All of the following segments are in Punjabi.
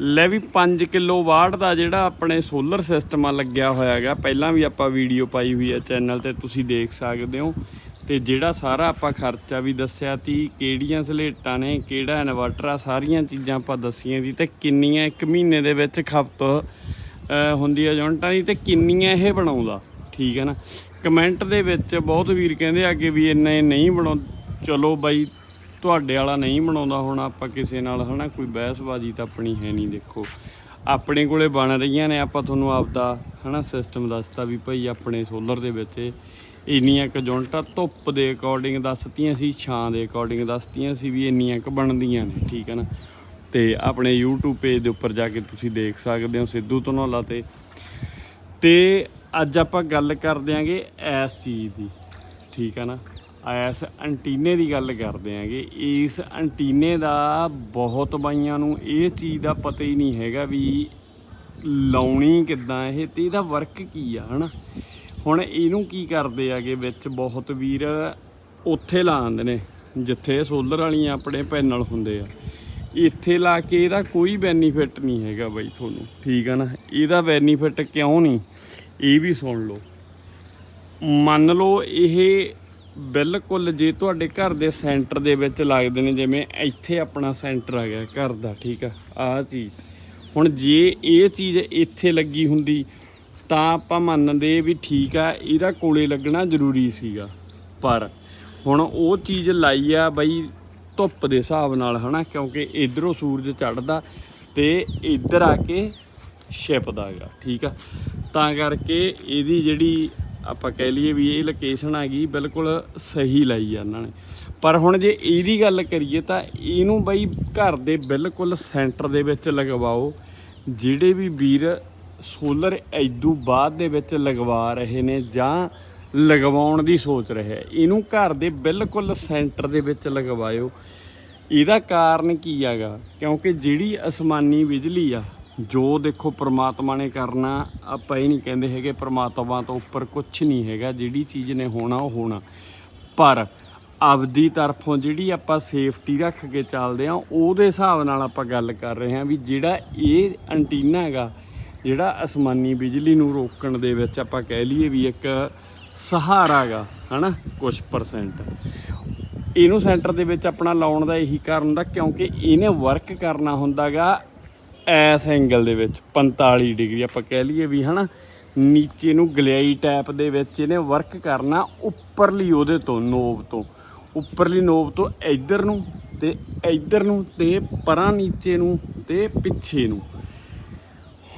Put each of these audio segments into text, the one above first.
ਲੈ ਵੀ 5 ਕਿਲੋ ਵਾਟ ਦਾ ਜਿਹੜਾ ਆਪਣੇ ਸੋਲਰ ਸਿਸਟਮ ਆ ਲੱਗਿਆ ਹੋਇਆ ਹੈਗਾ। ਪਹਿਲਾਂ ਵੀ ਆਪਾਂ ਵੀਡੀਓ ਪਾਈ ਹੋਈ ਹੈ ਚੈਨਲ ਤੇ, ਤੁਸੀਂ ਦੇਖ ਸਕਦੇ ਹੋ। ਤੇ ਜਿਹੜਾ ਸਾਰਾ ਆਪਾਂ ਖਰਚਾ ਵੀ ਦੱਸਿਆ ਤੀ, ਕਿਹੜੀਆਂ ਸਲੇਟਾਂ ਨੇ, ਕਿਹੜਾ ਇਨਵਰਟਰ ਆ, ਸਾਰੀਆਂ ਚੀਜ਼ਾਂ ਆਪਾਂ ਦੱਸੀਆਂ ਦੀ ਤੇ ਕਿੰਨੀਆਂ ਇੱਕ ਮਹੀਨੇ ਦੇ ਵਿੱਚ ਖਪਤ ਹੁੰਦੀ ਆ ਯੂਨਿਟਾਂ ਦੀ, ਤੇ ਕਿੰਨੀਆਂ ਇਹ ਬਣਾਉਂਦਾ। ਠੀਕ ਹੈ ਨਾ? ਕਮੈਂਟ ਦੇ ਵਿੱਚ ਬਹੁਤ ਵੀਰ ਕਹਿੰਦੇ ਆ ਕਿ ਵੀ ਇੰਨੇ ਨਹੀਂ ਬਣਾਉ ਚਲੋ ਬਾਈ ਤੁਹਾਡੇ ਵਾਲਾ ਨਹੀਂ ਬਣਾਉਂਦਾ ਹੁਣ ਆਪਾਂ ਕਿਸੇ ਨਾਲ, ਹਨਾ? ਕੋਈ ਬਹਿਸਬਾਜ਼ੀ ਤਾਂ ਆਪਣੀ ਹੈ ਨਹੀਂ, ਦੇਖੋ। ਆਪਣੇ ਕੋਲੇ ਬਣ ਰਹੀਆਂ ਨੇ, ਆਪਾਂ ਤੁਹਾਨੂੰ ਆਪਦਾ, ਹਨਾ ਸਿਸਟਮ ਦੱਸਤਾ ਵੀ ਭਾਈ ਆਪਣੇ ਸੋਲਰ ਦੇ ਵਿੱਚ ਇੰਨੀਆਂ ਕੁ ਯੂਨਿਟਾਂ ਧੁੱਪ ਦੇ ਅਕੋਰਡਿੰਗ ਦੱਸਤੀਆਂ ਸੀ, ਛਾਂ ਦੇ ਅਕੋਰਡਿੰਗ ਦੱਸਤੀਆਂ ਸੀ ਵੀ ਇੰਨੀਆਂ ਕੁ ਬਣਦੀਆਂ ਨੇ, ਠੀਕ ਹੈ ਨਾ? ਤੇ ਆਪਣੇ YouTube ਪੇਜ ਦੇ ਉੱਪਰ ਜਾ ਕੇ ਤੁਸੀਂ ਦੇਖ ਸਕਦੇ ਹੋ ਸਿੱਧੂ ਧਨੌਲਾ ਤੇ। ਤੇ ਅੱਜ ਆਪਾਂ ਗੱਲ ਕਰ ਦਿਆਂਗੇ ਇਸ ਚੀਜ਼ ਦੀ, ਠੀਕ ਹੈ ਨਾ? ਇਸ ਐਂਟੀਨੇ ਦੀ ਗੱਲ ਕਰਦੇ ਆਂਗੇ, ਇਸ ਐਂਟੀਨੇ ਦਾ ਬਹੁਤ ਬਾਈਆਂ ਨੂੰ ਇਹ ਚੀਜ਼ ਦਾ ਪਤਾ ਹੀ ਨਹੀਂ ਹੈਗਾ ਵੀ ਲਾਉਣੀ ਕਿੱਦਾਂ ਇਹ ਤੇ ਇਹਦਾ ਵਰਕ ਕੀ ਆ, ਹਨਾ? ਹੁਣ ਇਹਨੂੰ ਕੀ ਕਰਦੇ ਆਗੇ ਵਿੱਚ? ਬਹੁਤ ਵੀਰ ਉੱਥੇ ਲਾਉਂਦੇ ਨੇ, ਜਿੱਥੇ ਸੋਲਰ ਵਾਲੀਆਂ ਆਪਣੇ ਪੈਨਲ ਹੁੰਦੇ ਆ। ਇੱਥੇ ਲਾ ਕੇ ਇਹਦਾ ਕੋਈ ਬੈਨੀਫਿਟ ਨਹੀਂ ਹੈਗਾ ਬਾਈ ਤੁਹਾਨੂੰ, ਠੀਕ ਆ ਨਾ? ਇਹਦਾ ਬੈਨੀਫਿਟ ਕਿਉਂ ਨਹੀਂ? ਇਹ ਵੀ ਸੁਣ ਲਓ। ਮੰਨ ਲਓ ਇਹ ਬਿਲਕੁਲ ਜੇ ਤੁਹਾਡੇ ਘਰ ਦੇ ਸੈਂਟਰ ਦੇ ਵਿੱਚ ਲੱਗਦੇ ਨੇ, ਜਿਵੇਂ ਇੱਥੇ ਆਪਣਾ ਸੈਂਟਰ ਆ ਗਿਆ, ਘਰ ਦਾ, ਠੀਕ ਆ ਆਹ ਚੀਜ਼। ਹੁਣ ਜੇ ਇਹ ਚੀਜ਼ ਇੱਥੇ ਲੱਗੀ ਹੁੰਦੀ, ਤਾਂ ਆਪਾਂ ਮੰਨਦੇ ਵੀ ਠੀਕ ਆ, ਇਹਦਾ ਕੋਲੇ ਲੱਗਣਾ ਜ਼ਰੂਰੀ ਸੀਗਾ। ਪਰ ਹੁਣ ਉਹ ਚੀਜ਼ ਲਾਈ ਆ ਬਈ ਧੁੱਪ ਦੇ ਹਿਸਾਬ ਨਾਲ, ਹਨਾ, ਕਿਉਂਕਿ ਇਧਰੋਂ ਸੂਰਜ ਚੜਦਾ ਤੇ ਇੱਧਰ ਆ ਕੇ ਛਿਪਦਾ ਹੈਗਾ ਠੀਕ ਆ। ਤਾਂ ਕਰਕੇ ਇਹਦੀ ਜਿਹੜੀ ਆਪਾਂ ਕਹਿ ਲਈਏ ਵੀ ਇਹ ਲੋਕੇਸ਼ਨ ਆ ਗਈ, ਬਿਲਕੁਲ ਸਹੀ ਲਾਈ ਆ ਇਹਨਾਂ ਨੇ। ਪਰ ਹੁਣ ਜੇ ਇਹਦੀ ਗੱਲ ਕਰੀਏ ਤਾਂ ਇਹਨੂੰ ਬਈ ਘਰ ਦੇ ਬਿਲਕੁਲ ਸੈਂਟਰ ਦੇ ਵਿੱਚ ਲਗਵਾਓ, ਜਿਹੜੇ ਵੀ ਵੀਰ ਸੋਲਰ ਐਦੂ ਬਾਅਦ ਦੇ ਵਿੱਚ ਲਗਵਾ ਰਹੇ ਨੇ ਜਾਂ ਲਗਵਾਉਣ ਦੀ ਸੋਚ ਰਿਹਾ ਇਹਨੂੰ ਘਰ ਦੇ ਬਿਲਕੁਲ ਸੈਂਟਰ ਦੇ ਵਿੱਚ ਲਗਵਾਇਓ। ਇਹਦਾ ਕਾਰਨ ਕੀ ਹੈਗਾ? ਕਿਉਂਕਿ ਜਿਹੜੀ ਅਸਮਾਨੀ ਬਿਜਲੀ ਆ ਜੋ ਦੇਖੋ ਪ੍ਰਮਾਤਮਾ ਨੇ ਕਰਨਾ, ਆਪਾਂ ਇਹ ਨਹੀਂ ਕਹਿੰਦੇ ਹੈਗੇ ਪ੍ਰਮਾਤਮਾ ਤੋਂ ਉੱਪਰ ਕੁਝ ਨਹੀਂ ਹੈਗਾ, ਜਿਹੜੀ ਚੀਜ਼ ਨੇ ਹੋਣਾ, ਉਹ ਹੋਣਾ। ਪਰ ਆਪਦੀ ਤਰਫੋਂ ਜਿਹੜੀ ਆਪਾਂ ਸੇਫਟੀ ਰੱਖ ਕੇ ਚੱਲਦੇ ਆ ਉਹਦੇ ਹਿਸਾਬ ਨਾਲ ਆਪਾਂ ਗੱਲ ਕਰ ਰਹੇ ਹਾਂ ਵੀ ਜਿਹੜਾ ਇਹ ਐਂਟੀਨਾ ਹੈਗਾ, ਜਿਹੜਾ ਅਸਮਾਨੀ ਬਿਜਲੀ ਨੂੰ ਰੋਕਣ ਦੇ ਵਿੱਚ ਆਪਾਂ ਕਹਿ ਲਈਏ ਵੀ ਇੱਕ ਸਹਾਰਾ ਹੈਗਾ, ਹਨਾ ਕੁਝ ਪਰਸੈਂਟ ਇਹਨੂੰ ਸੈਂਟਰ ਦੇ ਵਿੱਚ ਆਪਣਾ ਲਾਉਣ ਦਾ ਇਹੀ ਕਾਰਨ ਹੁੰਦਾ, ਕਿਉਂਕਿ ਇਹਨੇ ਵਰਕ ਕਰਨਾ ਹੁੰਦਾਗਾ ਐਸ ਐਂਗਲ ਦੇ ਵਿੱਚ 45 ਡਿਗਰੀ ਆਪਾਂ ਕਹਿ ਲਈਏ ਵੀ ਹਨਾ, ਨੀਚੇ ਨੂੰ ਗਲਿਆਈ ਟੈਪ ਦੇ ਵਿੱਚ ਇਹਨੇ ਵਰਕ ਕਰਨਾ ਉੱਪਰਲੀ ਉਹਦੇ ਤੋਂ ਨੋਬ ਤੋਂ। ਉੱਪਰਲੀ ਨੋਬ ਤੋਂ ਇੱਧਰ ਨੂੰ ਤੇ ਇੱਧਰ ਨੂੰ ਤੇ ਪਰਾਂ ਨੀਚੇ ਨੂੰ ਤੇ ਪਿੱਛੇ ਨੂੰ।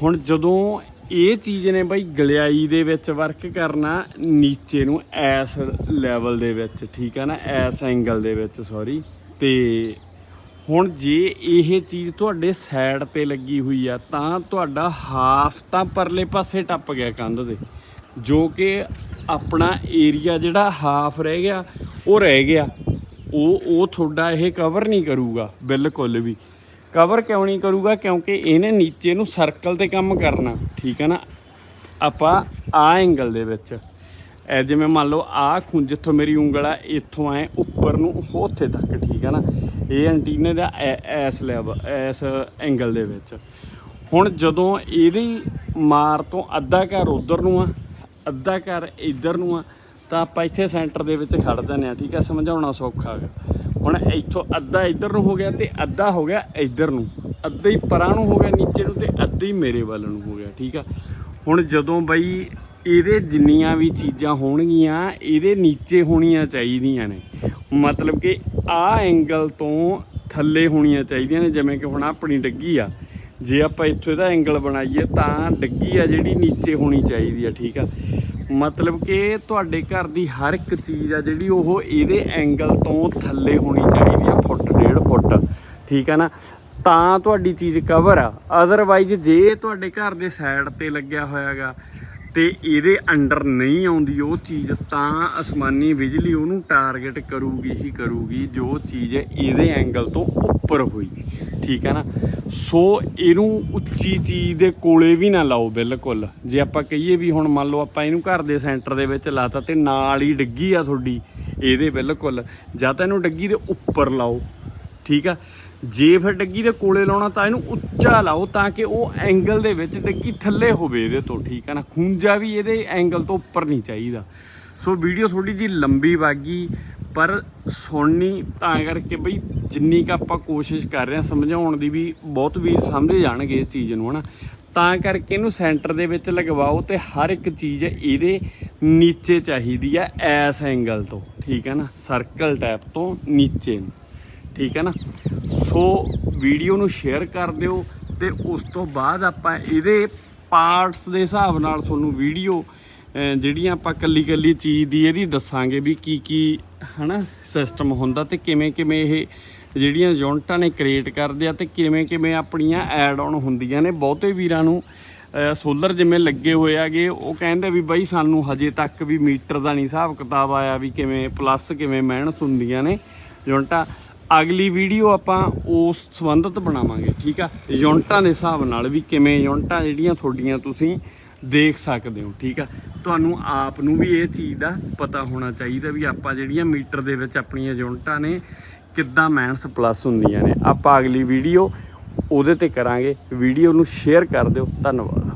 ਹੁਣ ਜਦੋਂ ਇਹ ਚੀਜ਼ ਨੇ ਬਈ ਗਲਿਆਈ ਦੇ ਵਿੱਚ ਵਰਕ ਕਰਨਾ, ਨੀਚੇ ਨੂੰ ਐਸ ਲੈਵਲ ਦੇ ਵਿੱਚ, ਠੀਕ ਆ ਨਾ, ਐਸ ਐਂਗਲ ਦੇ ਵਿੱਚ ਸੌਰੀ ਤੇ ਹੁਣ ਜੇ ਇਹ ਚੀਜ਼ ਤੁਹਾਡੇ ਸਾਈਡ ਤੇ ਲੱਗੀ ਹੋਈ ਆ, ਤਾਂ ਤੁਹਾਡਾ ਹਾਫ ਤਾਂ ਪਰਲੇ ਪਾਸੇ ਟੱਪ ਗਿਆ ਕੰਧ ਦੇ, ਜੋ ਕਿ ਆਪਣਾ ਏਰੀਆ ਜਿਹੜਾ ਹਾਫ ਰਹਿ ਗਿਆ, ਉਹ ਰਹਿ ਗਿਆ। ਉਹ ਉਹ ਤੁਹਾਡਾ ਇਹ ਕਵਰ ਨਹੀਂ ਕਰੂਗਾ, ਬਿਲਕੁਲ ਵੀ। ਕਵਰ ਕਿਉਂ ਨਹੀਂ ਕਰੂਗਾ? ਕਿਉਂਕਿ ਇਹਨੇ ਨੀਚੇ ਨੂੰ ਸਰਕਲ ਤੇ ਕੰਮ ਕਰਨਾ, ਠੀਕ ਹੈ ਨਾ? ਆਪਾਂ ਆ ਐਂਗਲ ਦੇ ਵਿੱਚ ਐ ਜਿਵੇਂ ਮੰਨ ਲਓ ਆ ਖੁੰ ਜਿੱਥੋਂ ਮੇਰੀ ਉਂਗਲ ਆ, ਇੱਥੋਂ ਐ ਉੱਪਰ ਨੂੰ ਉੱਥੇ ਤੱਕ, ਠੀਕ ਹੈ ਨਾ? ਇਹ ਐਂਟੀਨੇ ਦਾ ਐ- ਐਸ ਲੈਵਲ ਐਸ ਐਂਗਲ ਦੇ ਵਿੱਚ। ਹੁਣ ਜਦੋਂ ਇਹਦੀ ਮਾਰ ਤੋਂ ਅੱਧਾ ਘਰ ਉਧਰ ਨੂੰ ਆ, ਅੱਧਾ ਘਰ ਇੱਧਰ ਨੂੰ ਆ, ਤਾਂ ਆਪਾਂ ਇੱਥੇ ਸੈਂਟਰ ਦੇ ਵਿੱਚ ਖੜ ਜਾਂਦੇ ਆ, ਠੀਕ ਆ? ਸਮਝਾਉਣਾ ਸੌਖਾ ਹੈਗਾ। ਹੁਣ ਇੱਥੋਂ ਅੱਧਾ ਇੱਧਰ ਨੂੰ ਹੋ ਗਿਆ ਤੇ ਅੱਧਾ ਹੋ ਗਿਆ ਇੱਧਰ ਨੂੰ। ਅੱਧਾ ਹੀ ਪਰਾਂ ਨੂੰ ਹੋ ਗਿਆ, ਨੀਚੇ ਨੂੰ ਤੇ ਅੱਧਾ ਹੀ ਮੇਰੇ ਵੱਲ ਨੂੰ ਹੋ ਗਿਆ, ਠੀਕ ਆ? ਹੁਣ ਜਦੋਂ ਬਈ ਇਹਦੇ ਜਿੰਨੀਆਂ ਵੀ ਚੀਜ਼ਾਂ ਹੋਣਗੀਆਂ, ਇਹਦੇ ਨੀਚੇ ਹੋਣੀਆਂ ਚਾਹੀਦੀਆਂ ਨੇ। ਮਤਲਬ ਕਿ ਆਹ ਐਂਗਲ ਤੋਂ ਥੱਲੇ ਹੋਣੀਆਂ ਚਾਹੀਦੀਆਂ ਨੇ, ਜਿਵੇਂ ਕਿ ਹੁਣ ਆਪਣੀ ਡੱਗੀ ਆ। ਜੇ ਆਪਾਂ ਇੱਥੋਂ ਇਹਦਾ ਐਂਗਲ ਬਣਾਈਏ, ਤਾਂ ਡੱਗੀ ਆ ਜਿਹੜੀ ਨੀਚੇ ਹੋਣੀ ਚਾਹੀਦੀ ਆ, ਠੀਕ ਆ? ਮਤਲਬ ਕਿ ਤੁਹਾਡੇ ਘਰ ਦੀ ਹਰ ਇੱਕ ਚੀਜ਼ ਆ ਜਿਹੜੀ ਉਹ ਇਹਦੇ ਐਂਗਲ ਤੋਂ ਥੱਲੇ ਹੋਣੀ ਚਾਹੀਦੀ ਆ, ਫੁੱਟ, ਡੇਢ ਫੁੱਟ, ਠੀਕ ਆ ਨਾ? ਤਾਂ ਤੁਹਾਡੀ ਚੀਜ਼ ਕਵਰ ਆ। ਅਦਰਵਾਈਜ਼ ਜੇ ਤੁਹਾਡੇ ਘਰ ਦੇ ਸਾਈਡ ਤੇ ਲੱਗਿਆ ਹੋਇਆਗਾ ਤੇ ਇਹਦੇ ਅੰਡਰ ਨਹੀਂ ਆਉਂਦੀ ਉਹ ਚੀਜ਼, ਤਾਂ ਅਸਮਾਨੀ ਬਿਜਲੀ ਉਹਨੂੰ ਟਾਰਗੇਟ ਕਰੂਗੀ ਹੀ ਕਰੂਗੀ, ਜੋ ਚੀਜ਼ ਇਹਦੇ ਐਂਗਲ ਤੋਂ ਉੱਪਰ ਹੋਈ ਠੀਕ ਹੈ ਨਾ? ਸੋ ਇਹਨੂੰ ਉੱਚੀ ਚੀਜ਼ ਦੇ ਕੋਲੇ ਵੀ ਨਾ ਲਾਓ ਬਿਲਕੁਲ। ਜੇ ਆਪਾਂ ਕਹੀਏ ਵੀ ਹੁਣ ਮੰਨ ਲਓ ਆਪਾਂ ਇਹਨੂੰ ਘਰ ਦੇ ਸੈਂਟਰ ਦੇ ਵਿੱਚ ਲਾਤਾ ਤੇ ਨਾਲ ਹੀ ਡੱਗੀ ਆ ਤੁਹਾਡੀ, ਇਹਦੇ ਬਿਲਕੁਲ। ਜਾਂ ਤਾਂ ਇਹਨੂੰ ਡੱਗੀ ਦੇ ਉੱਪਰ ਲਾਓ। ਠੀਕ ਆ? ਜੇ ਫਿਰ ਡੱਗੀ ਦੇ ਕੋਲੇ ਲਾਉਣਾ ਤਾਂ ਇਹਨੂੰ ਉੱਚਾ ਲਾਓ ਤਾਂ ਕਿ ਉਹ ਐਂਗਲ ਦੇ ਵਿੱਚ ਡੱਗੀ ਥੱਲੇ ਹੋਵੇ ਇਹਦੇ ਤੋਂ, ਠੀਕ ਹੈ ਨਾ? ਖੂੰਜਾ ਵੀ ਇਹਦੇ ਐਂਗਲ ਤੋਂ ਉੱਪਰ ਨਹੀਂ ਚਾਹੀਦਾ। ਸੋ ਵੀਡੀਓ ਥੋੜੀ ਜੀ ਲੰਬੀ ਵਾਗੀ, ਪਰ ਸੁਣਨੀ ਤਾਂ ਕਰਕੇ ਬਈ ਜਿੰਨੀ ਕ ਆਪਾਂ ਕੋਸ਼ਿਸ਼ ਕਰ ਰਹੇ ਹਾਂ, ਸਮਝਾਉਣ ਦੀ ਵੀ ਬਹੁਤ ਵੀਰ ਸਮਝ ਜਾਣਗੇ ਇਸ ਚੀਜ਼ ਨੂੰ, ਹਨਾ? ਤਾਂ ਕਰਕੇ ਇਹਨੂੰ ਸੈਂਟਰ ਦੇ ਵਿੱਚ ਲਗਵਾਓ ਤੇ ਹਰ ਇੱਕ ਚੀਜ਼ ਇਹਦੇ ਨੀਚੇ ਚਾਹੀਦੀ ਆ, ਐਸ ਐਂਗਲ ਤੋਂ, ਠੀਕ ਹੈ ਨਾ? ਸਰਕਲ ਟੈਪ ਤੋਂ ਨੀਚੇ ਨੂੰ। ਠੀਕ ਹੈ ਨਾ? ਸੋ ਵੀਡੀਓ ਨੂੰ ਸ਼ੇਅਰ ਕਰ ਦਿਓ ਤੇ ਉਸ ਤੋਂ ਬਾਅਦ ਆਪਾਂ ਇਹਦੇ ਪਾਰਟਸ ਦੇ ਹਿਸਾਬ ਨਾਲ ਤੁਹਾਨੂੰ ਵੀਡੀਓ ਜਿਹੜੀਆਂ ਆਪਾਂ ਕੱਲੀ ਕੱਲੀ ਚੀਜ਼ ਦੀ ਇਹਦੀ ਦੱਸਾਂਗੇ ਵੀ ਕੀ ਕੀ, ਹਨਾ ਸਿਸਟਮ ਹੁੰਦਾ ਤੇ ਕਿਵੇਂ ਕਿਵੇਂ ਇਹ ਜਿਹੜੀਆਂ ਯੂਨਿਟਾਂ ਨੇ ਕ੍ਰੀਏਟ ਕਰਦੇ ਆ ਤੇ ਕਿਵੇਂ ਕਿਵੇਂ ਆਪਣੀਆਂ ਐਡ ਆਨ ਹੁੰਦੀਆਂ ਨੇ। ਬਹੁਤੇ ਵੀਰਾਂ ਨੂੰ ਸੋਲਰ ਜਿਵੇਂ ਲੱਗੇ ਹੋਏ ਆਗੇ ਉਹ ਕਹਿੰਦੇ ਵੀ ਬਾਈ ਸਾਨੂੰ ਹਜੇ ਤੱਕ ਵੀ ਮੀਟਰ ਦਾ ਨਹੀਂ ਹਿਸਾਬ ਕਿਤਾਬ ਆਇਆ ਵੀ ਕਿਵੇਂ ਪਲੱਸ ਕਿਵੇਂ ਮਿਹਨਤ ਹੁੰਦੀਆਂ ਨੇ ਯੂਨਿਟਾਂ। ਅਗਲੀ ਵੀਡੀਓ ਆਪਾਂ ਉਸ ਸੰਬੰਧਤ ਬਣਾਵਾਂਗੇ, ਠੀਕ ਆ? ਯੂਨਿਟਾਂ ਦੇ ਹਿਸਾਬ ਨਾਲ ਵੀ ਕਿਵੇਂ ਯੂਨਿਟਾਂ ਜਿਹੜੀਆਂ ਤੁਹਾਡੀਆਂ ਤੁਸੀਂ ਦੇਖ ਸਕਦੇ ਹੋ, ਠੀਕ ਆ? ਤੁਹਾਨੂੰ ਆਪ ਨੂੰ ਵੀ ਇਹ ਚੀਜ਼ ਦਾ ਪਤਾ ਹੋਣਾ ਚਾਹੀਦਾ ਵੀ ਆਪਾਂ ਜਿਹੜੀਆਂ ਮੀਟਰ ਦੇ ਵਿੱਚ ਆਪਣੀਆਂ ਯੂਨਿਟਾਂ ਨੇ ਕਿੱਦਾਂ ਮਾਈਨਸ ਪਲੱਸ ਹੁੰਦੀਆਂ ਨੇ। ਆਪਾਂ ਅਗਲੀ ਵੀਡੀਓ ਉਹਦੇ ਤੇ ਕਰਾਂਗੇ। ਵੀਡੀਓ ਨੂੰ ਸ਼ੇਅਰ ਕਰ ਦਿਓ। ਧੰਨਵਾਦ।